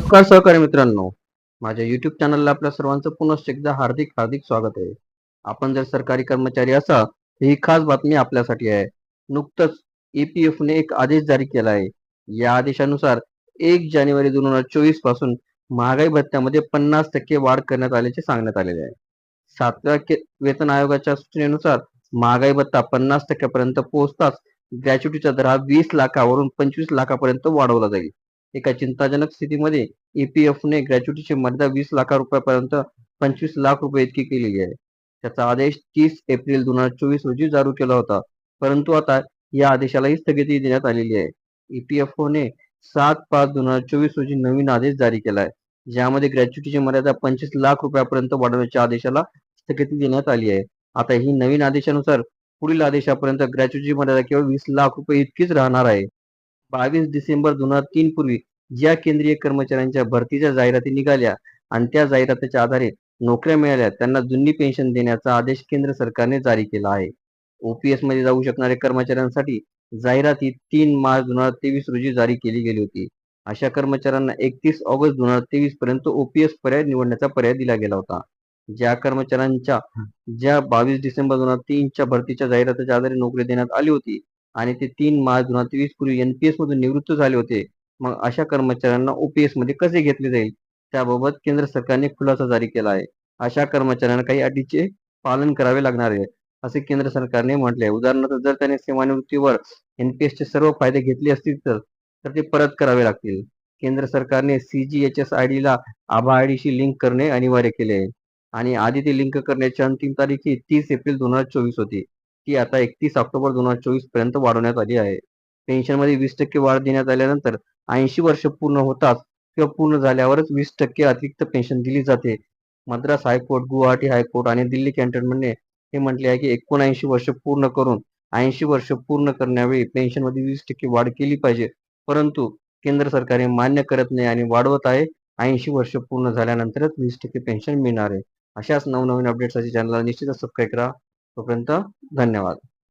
नमस्कार सहकारी मित्रांनो. माझ्या युट्यूब चॅनलला आपल्या सर्वांचं पुनश्च एकदा हार्दिक हार्दिक स्वागत आहे. आपण जर सरकारी कर्मचारी असाल तर ही खास बातमी आपल्यासाठी आहे. नुकतंच ईपीएफने एक आदेश जारी केला आहे. या आदेशानुसार एक जानेवारी दोन हजार चोवीसपासून महागाई भत्त्यामध्ये पन्नास टक्के वाढ करण्यात आल्याचे सांगण्यात आलेले आहे. सातव्या वेतन आयोगाच्या सूचनेनुसार महागाई भत्ता पन्नास टक्क्यापर्यंत पोहोचताच ग्रॅच्युटीचा दर हा वीस लाखावरून पंचवीस लाखापर्यंत वाढवला जाईल. एका चिंताजनक स्थितीमध्ये ईपीएफने ने ग्रॅच्युटीची मर्यादा वीस लाख रुपयापर्यंत पंचवीस लाख रुपये इतकी केलेली आहे. त्याचा आदेश तीस एप्रिल दोन हजार चोवीस रोजी जारी केला होता. परंतु आता या आदेशालाही स्थगिती देण्यात आलेली आहे. ईपीएफओने ने सात पाच दोन हजार चोवीस रोजी नवीन आदेश जारी केला आहे. ज्यामध्ये ग्रॅच्युटीची मर्यादा पंचवीस लाख रुपयापर्यंत वाढवण्याच्या आदेशाला स्थगिती देण्यात आली आहे. आता ही नवीन आदेशानुसार पुढील आदेशापर्यंत ग्रॅच्युटीची मर्यादा केवळ वीस लाख रुपये इतकीच राहणार आहे. बावीस डिसेंबर दोन हजार तीन पूर्वी ज्या केंद्रीय कर्मचाऱ्यांच्या भरतीच्या जाहिराती निघाल्या आणि त्या जाहिरातीच्या आधारे नोकऱ्या मिळाल्या त्यांना जुनी पेन्शन देण्याचा आदेश केंद्र सरकारने जारी केला आहे. ओपीएसमध्ये जाऊ शकणाऱ्या कर्मचाऱ्यांसाठी जाहिरात ही तीन मार्च दोन हजार तेवीस रोजी जारी केली गेली होती. अशा कर्मचाऱ्यांना एकतीस ऑगस्ट दोन हजार तेवीस पर्यंत ओपीएस पर्याय निवडण्याचा पर्याय दिला गेला होता. ज्या कर्मचाऱ्यांच्या ज्या बावीस डिसेंबर दोन हजार तीनच्या भरतीच्या जाहिरातीच्या आधारे नोकरी देण्यात आली होती आणि ते तीन मार्च दोन हजार तेवीस पूर्वी एनपीएस मधून निवृत्त झाले होते. मग अशा कर्मचाऱ्यांना ओपीएसमध्ये कसे घेतले जाईल? त्याबाबत केंद्र सरकारने खुलासा जारी केला आहे. अशा कर्मचाऱ्यांना काही अटीचे पालन करावे लागणार आहे असे केंद्र सरकारने म्हटले आहे. उदाहरणार्थ जर त्याने सेवानिवृत्तीवर एनपीएस चे सर्व फायदे घेतले असतील तर तर ते परत करावे लागतील. केंद्र सरकारने सीजीएचएस आय डी ला आभा आय शी लिंक करणे अनिवार्य केले आहे. आणि आधी ते लिंक करण्याची अंतिम तारीख ही तीस एप्रिल दोन हजार चोवीस होती. ती आता एकतीस ऑक्टोबर दोन हजार चोवीसपर्यंत वाढवण्यात आली आहे. पेन्शनमध्ये वीस टक्के वाढ देण्यात आल्यानंतर ऐंशी वर्ष पूर्ण होताच किंवा पूर्ण झाल्यावरच वीस टक्के अतिरिक्त पेन्शन दिली जाते. मद्रास हायकोर्ट गुवाहाटी हायकोर्ट आणि दिल्ली कॅन्टोन्मेंटने हे म्हटले आहे की एकोणऐंशी वर्ष पूर्ण करून ऐंशी वर्ष पूर्ण करण्यावेळी पेन्शनमध्ये वीस टक्के वाढ केली पाहिजे. परंतु केंद्र सरकारने मान्य करत नाही आणि वाढवत आहे. ऐंशी वर्ष पूर्ण झाल्यानंतरच वीस टक्के पेन्शन मिळणार आहे. अशाच नवनवीन अपडेट्ससाठी चॅनलला निश्चितच सबस्क्राईब करा. तोपर्यंत धन्यवाद.